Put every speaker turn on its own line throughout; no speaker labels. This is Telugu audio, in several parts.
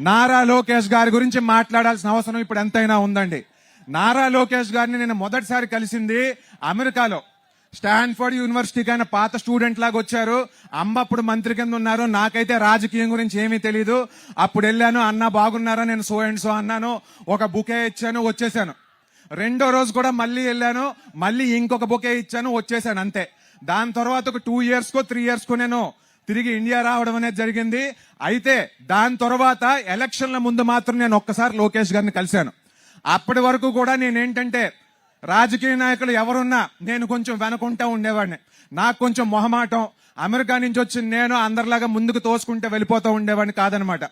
నారా లోకేష్ గారి గురించి మాట్లాడాల్సిన అవసరం ఇప్పుడు ఎంతైనా ఉందండి. నారా లోకేష్ గారిని నేను మొదటిసారి కలిసింది అమెరికాలో. స్టాన్ఫర్డ్ యూనివర్సిటీకి ఆయన పాత స్టూడెంట్ లాగా వచ్చారు. అమ్మ అప్పుడు మంత్రి కింద ఉన్నారు. నాకైతే రాజకీయం గురించి ఏమీ తెలియదు అప్పుడు వెళ్ళాను అన్న బాగున్నారా నేను సో అండ్ సో అన్నాను. ఒక బుకే ఇచ్చాను వచ్చేసాను. రెండో రోజు కూడా మళ్ళీ వెళ్ళాను మళ్ళీ ఇంకొక బుకే ఇచ్చాను వచ్చేసాను అంతే. దాని తర్వాత ఒక టూ ఇయర్స్కో త్రీ ఇయర్స్కో నేను తిరిగి ఇండియా రావడం అనేది జరిగింది. అయితే దాని తర్వాత ఎలక్షన్ల ముందు మాత్రం నేను ఒక్కసారి లోకేష్ గారిని కలిశాను. అప్పటి వరకు కూడా నేనేంటంటే రాజకీయ నాయకులు ఎవరున్నా నేను కొంచెం వెనకుంటా ఉండేవాడిని. నాకు కొంచెం మొహమాటం అమెరికా నుంచి వచ్చిన నేను అందరిలాగా ముందుకు తోసుకుంటే వెళ్ళిపోతూ ఉండేవాడిని కాదనమాట.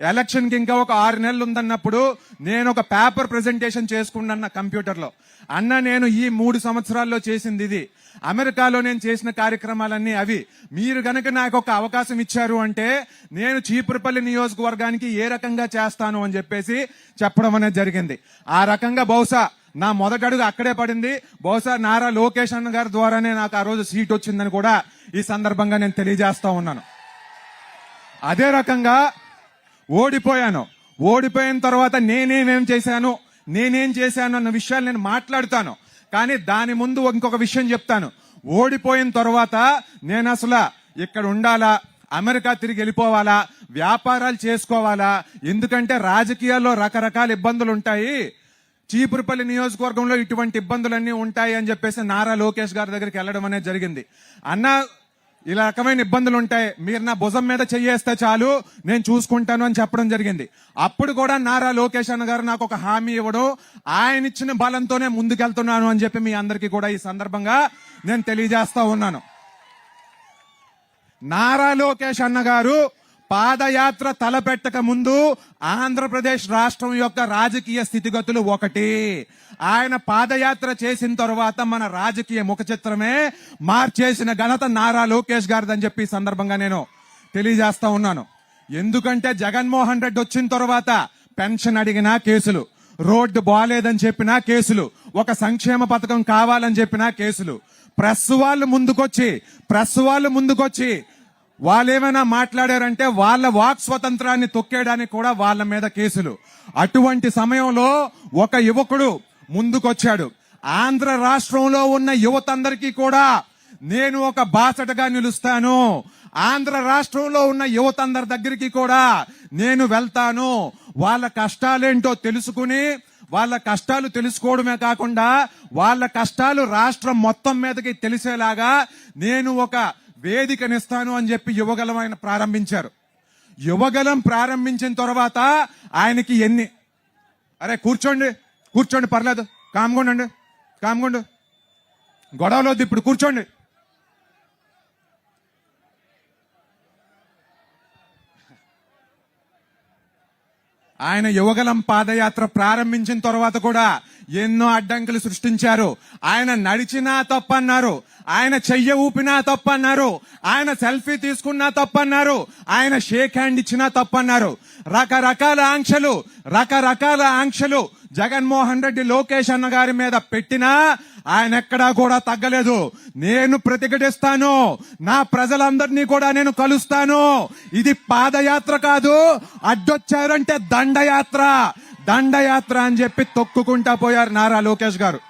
ఎలక్షన్కి ఇంకా ఒక ఆరు నెలలు ఉందన్నప్పుడు నేను ఒక పేపర్ ప్రెజెంటేషన్ చేసుకున్నాను కంప్యూటర్లో అన్న నేను ఈ మూడు సంవత్సరాల్లో చేసింది ఇది. అమెరికాలో నేను చేసిన కార్యక్రమాలన్నీ అవి. మీరు గనక నాకు ఒక అవకాశం ఇచ్చారు అంటే నేను చీపురుపల్లి నియోజకవర్గానికి ఏ రకంగా చేస్తాను అని చెప్పేసి చెప్పడం అనేది జరిగింది. ఆ రకంగా బహుశా నా మొదటడుగు అక్కడే పడింది. బహుశా నారా లోకేష్ అన్న గారి ద్వారానే నాకు ఆ రోజు సీట్ వచ్చిందని కూడా ఈ సందర్భంగా నేను తెలియజేస్తా ఉన్నాను. అదే రకంగా ఓడిపోయాను. ఓడిపోయిన తర్వాత నేనేమేం చేశాను? నేనేం చేశాను అన్న విషయాలు నేను మాట్లాడుతాను. కానీ దాని ముందు ఇంకొక విషయం చెప్తాను. ఓడిపోయిన తర్వాత నేను అసలు ఇక్కడ ఉండాలా? అమెరికా తిరిగి వెళ్ళిపోవాలా? వ్యాపారాలు చేసుకోవాలా? ఎందుకంటే రాజకీయాల్లో రకరకాల ఇబ్బందులు ఉంటాయి. చీపురుపల్లి నియోజకవర్గంలో ఇటువంటి ఇబ్బందులన్నీ ఉంటాయి అని చెప్పేసి నారా లోకేష్ గారి దగ్గరికి వెళ్ళడం అనేది జరిగింది. అన్న ఇలా రకమైన ఇబ్బందులు ఉంటాయి మీరు నా భుజం మీద చెయ్యేస్తే చాలు నేను చూసుకుంటాను అని చెప్పడం జరిగింది. అప్పుడు కూడా నారా లోకేష్ అన్న గారు నాకు ఒక హామీ ఇవ్వడం. ఆయన ఇచ్చిన బలంతోనే ముందుకెళ్తున్నాను అని చెప్పి మీ అందరికీ కూడా ఈ సందర్భంగా నేను తెలియజేస్తా ఉన్నాను. నారా లోకేష్ అన్న గారు పాదయాత్ర తలపెట్టక ముందు ఆంధ్రప్రదేశ్ రాష్ట్రం యొక్క రాజకీయ స్థితిగతులు ఒకటి. ఆయన పాదయాత్ర చేసిన తర్వాత మన రాజకీయ ముఖ చిత్రమే మార్చేసిన ఘనత నారా లోకేష్ గారిదని చెప్పి సందర్భంగా నేను తెలియజేస్తా ఉన్నాను. ఎందుకంటే జగన్మోహన్ రెడ్డి వచ్చిన తర్వాత పెన్షన్ అడిగినా కేసులు రోడ్డు బాగాలేదని చెప్పినా కేసులు ఒక సంక్షేమ పథకం కావాలని చెప్పినా కేసులు. ప్రెస్ వాళ్ళు ముందుకొచ్చి ప్రెస్ వాళ్ళు ముందుకొచ్చి వాళ్ళు ఏమైనా మాట్లాడారంటే వాళ్ళ వాక్ స్వతంత్రాన్ని తొక్కేయడానికి కూడా వాళ్ళ మీద కేసులు. అటువంటి సమయంలో ఒక యువకుడు ముందుకొచ్చాడు. ఆంధ్ర రాష్ట్రంలో ఉన్న యువతందరికీ కూడా నేను ఒక బాసటగా నిలుస్తాను. ఆంధ్ర రాష్ట్రంలో ఉన్న యువతందరి దగ్గరికి కూడా నేను వెళ్తాను. వాళ్ళ కష్టాలేంటో తెలుసుకుని వాళ్ళ కష్టాలు తెలుసుకోవడమే కాకుండా వాళ్ళ కష్టాలు రాష్ట్రం మొత్తం మీదకి తెలిసేలాగా నేను ఒక వేదికనిస్తాను అని చెప్పి యువగలం ఆయన ప్రారంభించారు. యువగలం ప్రారంభించిన తర్వాత ఆయనకి ఎన్ని అరే కూర్చోండి. కూర్చోండి పర్లేదు. కామ్గొండండి కామ్గొండు గొడవలొద్దు ఇప్పుడు కూర్చోండి. ఆయన యువగలం పాదయాత్ర ప్రారంభించిన తర్వాత కూడా ఎన్నో అడ్డంకులు సృష్టించారు. ఆయన నడిచినా తప్పన్నారు. ఆయన చెయ్య ఊపినా తప్పన్నారు. ఆయన సెల్ఫీ తీసుకున్నా తప్పన్నారు. ఆయన షేక్ హ్యాండ్ ఇచ్చినా తప్పన్నారు. రకరకాల ఆంక్షలు రకరకాల ఆంక్షలు. జగన్మోహన్ రెడ్డి లోకేష్ అన్న గారి మీద పెట్టినా ఆయన ఎక్కడా కూడా తగ్గలేదు. నేను ప్రతిఘటిస్తాను. నా ప్రజలందరినీ కూడా నేను కలుస్తాను. ఇది పాదయాత్ర కాదు. అడ్డొచ్చారంటే దండయాత్ర. దండయాత్ర అని చెప్పి తొక్కుకుంటా పోయారు నారా లోకేష్ గారు.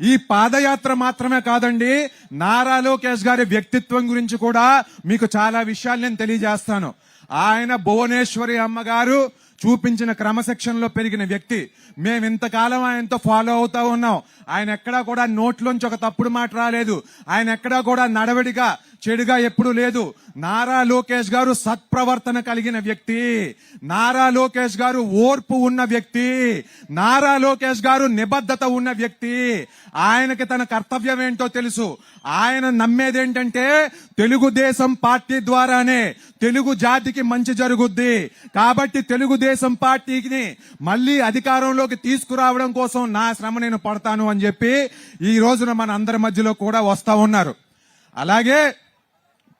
ఈ పాదయాత్ర మాత్రమే కాదండి నారా లోకేష్ గారి వ్యక్తిత్వం గురించి కూడా మీకు చాలా విషయాలు నేను తెలియజేస్తాను. ఆయన భువనేశ్వరి అమ్మగారు చూపించిన క్రమశిక్షణలో పెరిగిన వ్యక్తి. మేము ఇంతకాలం ఆయనతో ఫాలో అవుతా ఉన్నాం. ఆయన ఎక్కడా కూడా నోట్లోంచి ఒక తప్పుడు మాట రాలేదు. ఆయన ఎక్కడా కూడా నడవడిగా చెడుగా ఎప్పుడు లేదు. నారా లోకేష్ గారు సత్ప్రవర్తన కలిగిన వ్యక్తి. నారా లోకేష్ గారు ఓర్పు ఉన్న వ్యక్తి. నారా లోకేష్ గారు నిబద్ధత ఉన్న వ్యక్తి. ఆయనకి తన కర్తవ్యం ఏంటో తెలుసు. ఆయన నమ్మేది ఏంటంటే తెలుగుదేశం పార్టీ ద్వారానే తెలుగు జాతికి మంచి జరుగుద్ది. కాబట్టి తెలుగుదేశం పార్టీకి మళ్ళీ అధికారంలోకి తీసుకురావడం కోసం నా శ్రమ నేను పడతాను అని చెప్పి ఈ రోజున మన అందరి మధ్యలో కూడా వస్తా ఉన్నారు. అలాగే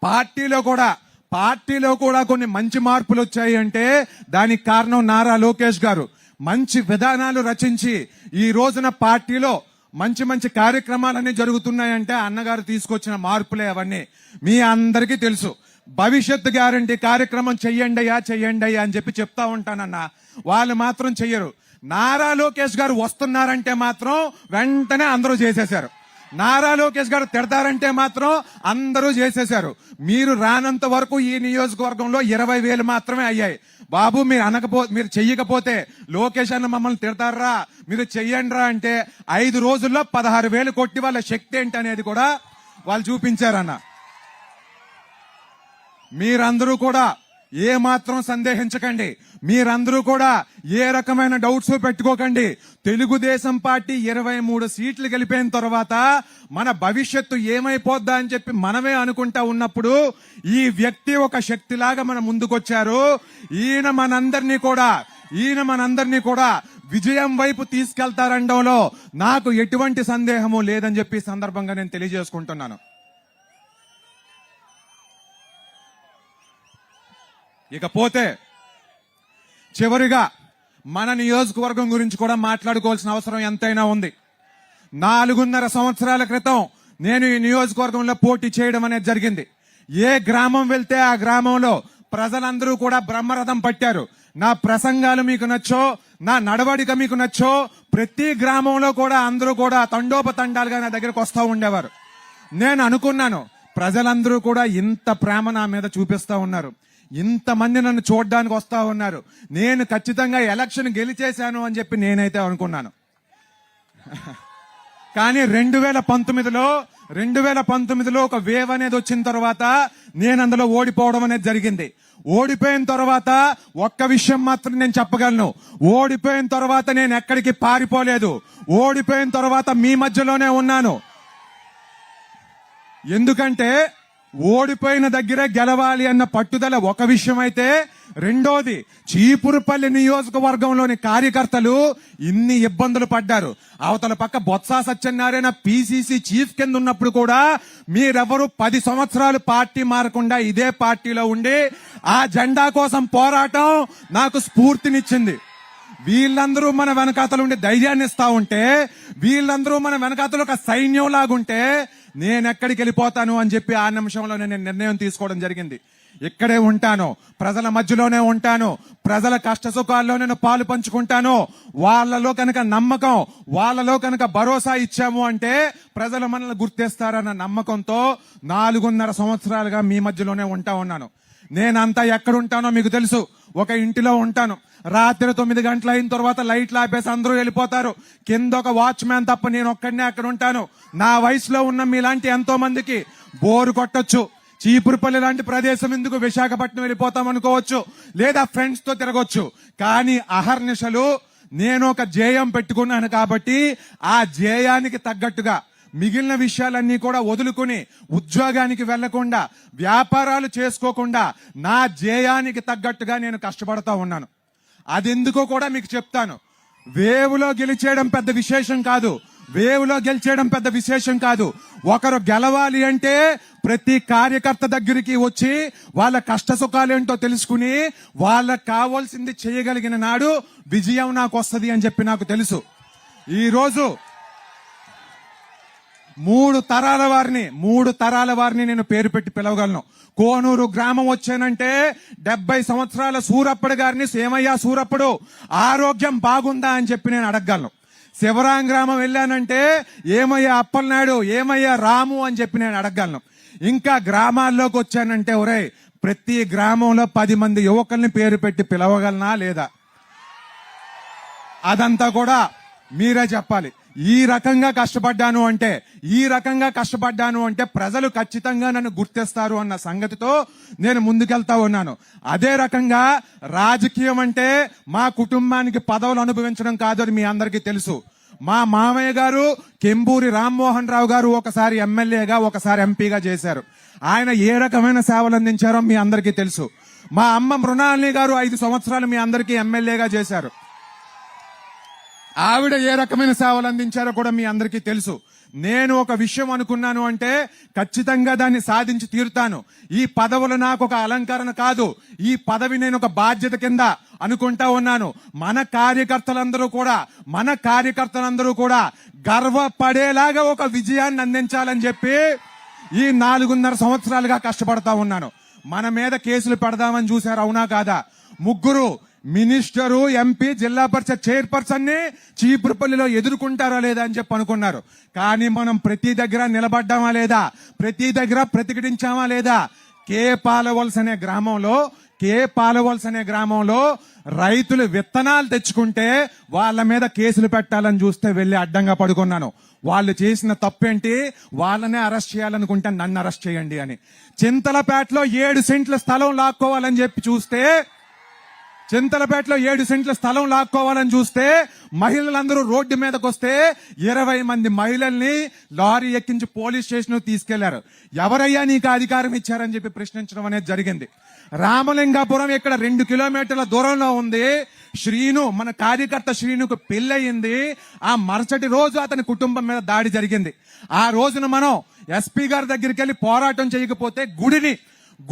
పార్టీలో కూడా పార్టీలో కూడా కొన్ని మంచి మార్పులు వచ్చాయి అంటే దానికి కారణం నారా లోకేష్ గారు. మంచి విధానాలు రచించి ఈ రోజున పార్టీలో మంచి మంచి కార్యక్రమాలన్నీ జరుగుతున్నాయంటే అన్నగారు తీసుకొచ్చిన మార్పులే అవన్నీ. మీ అందరికీ తెలుసు. భవిష్యత్తు గ్యారంటీ కార్యక్రమం చెయ్యండి అయ్యా చెయ్యండి అయ్యా అని చెప్పి చెప్తా ఉంటానన్న. వాళ్ళు మాత్రం చెయ్యరు. నారా లోకేష్ గారు వస్తున్నారంటే మాత్రం వెంటనే అందరూ చేసేశారు. నారా లోకేష్ గారు తిడతారంటే మాత్రం అందరూ చేసేశారు. మీరు రానంత వరకు ఈ నియోజకవర్గంలో ఇరవై వేలు మాత్రమే అయ్యాయి. బాబు మీరు అనకపో మీరు చెయ్యకపోతే లోకేష్ అన్న మమ్మల్ని తిడతారా? మీరు చెయ్యండి అంటే ఐదు రోజుల్లో పదహారు వేలు కొట్టి వాళ్ళ శక్తి ఏంటి అనేది కూడా వాళ్ళు చూపించారన్న. మీరందరూ కూడా ఏ మాత్రం సందేహించకండి. మీరందరూ కూడా ఏ రకమైన డౌట్స్ పెట్టుకోకండి. తెలుగుదేశం పార్టీ ఇరవై మూడు సీట్లు గెలిపోయిన తర్వాత మన భవిష్యత్తు ఏమైపోద్దా అని చెప్పి మనమే అనుకుంటా ఉన్నప్పుడు ఈ వ్యక్తి ఒక శక్తిలాగా మన ముందుకొచ్చారు. ఈయన మనందరినీ కూడా ఈయన మనందరినీ కూడా విజయం వైపు తీసుకెళ్తారండంలో నాకు ఎటువంటి సందేహము లేదని చెప్పి సందర్భంగా నేను తెలియజేసుకుంటున్నాను. ఇకపోతే చివరిగా మన నియోజకవర్గం గురించి కూడా మాట్లాడుకోవాల్సిన అవసరం ఎంతైనా ఉంది. నాలుగున్నర సంవత్సరాల క్రితం నేను ఈ నియోజకవర్గంలో పోటీ చేయడం అనేది జరిగింది. ఏ గ్రామం వెళ్తే ఆ గ్రామంలో ప్రజలందరూ కూడా బ్రహ్మరథం పట్టారు. నా ప్రసంగాలు మీకు నచ్చో నా నడవడిక మీకు నచ్చో ప్రతి గ్రామంలో కూడా అందరూ కూడా తండోపతండాలుగా నా దగ్గరకు వస్తూ ఉండేవారు. నేను అనుకున్నాను ప్రజలందరూ కూడా ఇంత ప్రేమ నా మీద చూపిస్తా ఉన్నారు. ఇంతమంది నన్ను చూడడానికి వస్తా ఉన్నారు నేను ఖచ్చితంగా ఎలక్షన్ గెలిచేశాను అని చెప్పి నేనైతే అనుకున్నాను. కానీ రెండు వేల పంతొమ్మిదిలో రెండు వేల పంతొమ్మిదిలో ఒక వేవ్ అనేది వచ్చిన తర్వాత నేను అందులో ఓడిపోవడం అనేది జరిగింది. ఓడిపోయిన తర్వాత ఒక్క విషయం మాత్రం నేను చెప్పగలను. ఓడిపోయిన తర్వాత నేను ఎక్కడికి పారిపోలేదు. ఓడిపోయిన తర్వాత మీ మధ్యలోనే ఉన్నాను. ఎందుకంటే ఓడిపోయిన దగ్గర గెలవాలి అన్న పట్టుదల ఒక విషయం అయితే రెండోది చీపురుపల్లి నియోజకవర్గంలోని కార్యకర్తలు ఇన్ని ఇబ్బందులు పడ్డారు. అవతల పక్క బొత్స సత్యనారాయణ పిసిసి చీఫ్ కింద ఉన్నప్పుడు కూడా మీరెవరు పది సంవత్సరాలు పార్టీ మారకుండా ఇదే పార్టీలో ఉండి ఆ జెండా కోసం పోరాటం నాకు స్ఫూర్తినిచ్చింది. వీళ్ళందరూ మన వెనకాతలు ఉండి ధైర్యాన్ని ఇస్తా ఉంటే వీళ్ళందరూ మన వెనకాతలు ఒక సైన్యం లాగుంటే నేను ఎక్కడికి వెళ్ళిపోతాను అని చెప్పి ఆ నిమిషంలో నేను నిర్ణయం తీసుకోవడం జరిగింది. ఇక్కడే ఉంటాను. ప్రజల మధ్యలోనే ఉంటాను. ప్రజల కష్ట సుఖాల్లో నేను పాలు పంచుకుంటాను. వాళ్ళలో కనుక నమ్మకం వాళ్ళలో కనుక భరోసా ఇచ్చాము అంటే ప్రజలు మనల్ని గుర్తిస్తారన్న నమ్మకంతో నాలుగున్నర సంవత్సరాలుగా మీ మధ్యలోనే ఉంటా ఉన్నాను. నేనంతా ఎక్కడుంటానో మీకు తెలుసు. ఒక ఇంటిలో ఉంటాను. రాత్రి తొమ్మిది గంటల అయిన తర్వాత లైట్లు ఆపేసి అందరూ వెళ్ళిపోతారు. కింద ఒక వాచ్మ్యాన్ తప్ప నేను ఒక్కడనే అక్కడ ఉంటాను. నా వయసులో ఉన్న మీలాంటి ఎంతో మందికి బోరు కొట్టొచ్చు. చీపురుపల్లి లాంటి ప్రదేశం ఎందుకు విశాఖపట్నం వెళ్ళిపోతాం అనుకోవచ్చు. లేదా ఫ్రెండ్స్తో తిరగొచ్చు. కానీ అహర్నిశలు నేను ఒక జేయం పెట్టుకున్నాను కాబట్టి ఆ జేయానికి తగ్గట్టుగా మిగిలిన విషయాలన్నీ కూడా వదులుకుని ఉద్యోగానికి వెళ్ళకుండా వ్యాపారాలు చేసుకోకుండా నా జేయానికి తగ్గట్టుగా నేను కష్టపడతా ఉన్నాను. అది ఎందుకో కూడా మీకు చెప్తాను. వేవులో గెలిచేయడం పెద్ద విశేషం కాదు. వేవులో గెలిచేయడం పెద్ద విశేషం కాదు. ఒకరు గెలవాలి అంటే ప్రతి కార్యకర్త దగ్గరికి వచ్చి వాళ్ళ కష్ట సుఖాలేంటో తెలుసుకుని వాళ్ళకి కావాల్సింది చేయగలిగిన నాడు విజయం నాకు వస్తుంది అని చెప్పి నాకు తెలుసు. ఈరోజు మూడు తరాల వారిని మూడు తరాల వారిని నేను పేరు పెట్టి పిలవగలను. కోనూరు గ్రామం వచ్చానంటే డెబ్బై సంవత్సరాల సూరప్పడు గారిని సేమయ్య సూరప్పుడు ఆరోగ్యం బాగుందా అని చెప్పి నేను అడగగలను. శివరాం గ్రామం వెళ్ళానంటే ఏమయ్యా అప్పలనాయుడు ఏమయ్యా రాము అని చెప్పి నేను అడగగలను. ఇంకా గ్రామాల్లోకి వచ్చానంటే ఒరే ప్రతి గ్రామంలో పది మంది యువకుల్ని పేరు పెట్టి పిలవగలనా లేదా? అదంతా కూడా మీరే చెప్పాలి. ఈ రకంగా కష్టపడ్డాను అంటే ఈ రకంగా కష్టపడ్డాను అంటే ప్రజలు ఖచ్చితంగా నన్ను గుర్తిస్తారు అన్న సంగతితో నేను ముందుకెళ్తా ఉన్నాను. అదే రకంగా రాజకీయం అంటే మా కుటుంబానికి పదవులు అనుభవించడం కాదని మీ అందరికీ తెలుసు. మా మామయ్య గారు కెంబూరి రామ్మోహన్ రావు గారు ఒకసారి ఎమ్మెల్యేగా ఒకసారి ఎంపీగా చేశారు. ఆయన ఏ రకమైన సేవలు అందించారో మీ అందరికీ తెలుసు. మా అమ్మ మృణాలిని గారు ఐదు సంవత్సరాలు మీ అందరికీ ఎమ్మెల్యేగా చేశారు. ఆవిడ ఏ రకమైన సేవలు అందించారో కూడా మీ అందరికీ తెలుసు. నేను ఒక విషయం అనుకున్నాను అంటే ఖచ్చితంగా దాన్ని సాధించి తీరుతాను. ఈ పదవులు నాకు ఒక అలంకరణ కాదు. ఈ పదవి నేను ఒక బాధ్యత కింద అనుకుంటా ఉన్నాను. మన కార్యకర్తలందరూ కూడా మన కార్యకర్తలందరూ కూడా గర్వపడేలాగా ఒక విజయాన్ని అందించాలని చెప్పి ఈ నాలుగున్నర సంవత్సరాలుగా కష్టపడతా ఉన్నాను. మన మీద కేసులు పెడదామని చూశారు అవునా కాదా? ముగ్గురు మినిస్టరు ఎంపీ జిల్లా పరిషత్ చైర్పర్సన్ని చీపురుపల్లిలో ఎదుర్కొంటారా లేదా అని చెప్పి అనుకున్నారు. కానీ మనం ప్రతి దగ్గర నిలబడ్డామా లేదా? ప్రతి దగ్గర ప్రతిఘటించామా లేదా? కే పాలవలస అనే గ్రామంలో కే పాలవలస అనే గ్రామంలో రైతులు విత్తనాలు తెచ్చుకుంటే వాళ్ళ మీద కేసులు పెట్టాలని చూస్తే వెళ్ళి అడ్డంగా పడుకున్నాను. వాళ్ళు చేసిన తప్పేంటి? వాళ్ళనే అరెస్ట్ చేయాలనుకుంటే నన్ను అరెస్ట్ చేయండి అని. చింతలపేటలో ఏడు సెంట్ల స్థలం లాక్కోవాలని చెప్పి చూస్తే చింతలపేటలో ఏడు సెంట్ల స్థలం లాక్కోవాలని చూస్తే మహిళలందరూ రోడ్డు మీదకి వస్తే ఇరవై మంది మహిళల్ని లారీ ఎక్కించి పోలీస్ స్టేషన్ తీసుకెళ్ళారు. ఎవరయ్యా నీకు అధికారం ఇచ్చారని చెప్పి ప్రశ్నించడం అనేది జరిగింది. రామలింగాపురం ఇక్కడ రెండు కిలోమీటర్ల దూరంలో ఉంది. శ్రీను మన కార్యకర్త శ్రీనుకు పెళ్ళయింది. ఆ మరుసటి రోజు అతని కుటుంబం మీద దాడి జరిగింది. ఆ రోజున మనం ఎస్పీ గారి దగ్గరికి వెళ్ళి పోరాటం చేయకపోతే గుడిని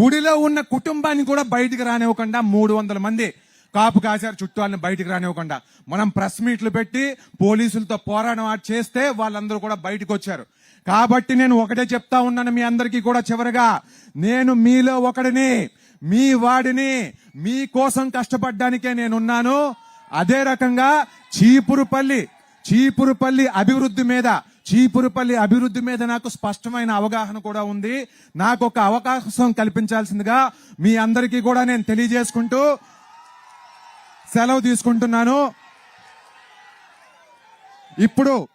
గుడిలో ఉన్న కుటుంబాన్ని కూడా బయటికి రానివ్వకుండా మూడు వందల మంది కాపు కాశారు చుట్టూ వాళ్ళని బయటికి రానివ్వకుండా మనం ప్రెస్ మీట్లు పెట్టి పోలీసులతో పోరాటం చేస్తే వాళ్ళందరూ కూడా బయటకు వచ్చారు. కాబట్టి నేను ఒకటే చెప్తా ఉన్నాను మీ అందరికీ కూడా చివరగా. నేను మీలో ఒకడిని మీ వాడిని మీ కోసం కష్టపడ్డానికే నేనున్నాను. అదే రకంగా చీపురుపల్లి చీపురుపల్లి అభివృద్ధి మీద చీపురుపల్లి అభివృద్ధి మీద నాకు స్పష్టమైన అవగాహన కూడా ఉంది. నాకు ఒక అవకాశం కల్పించాల్సిందిగా మీ అందరికీ కూడా నేను తెలియజేసుకుంటూ సెలవు తీసుకుంటున్నాను. ఇప్పుడు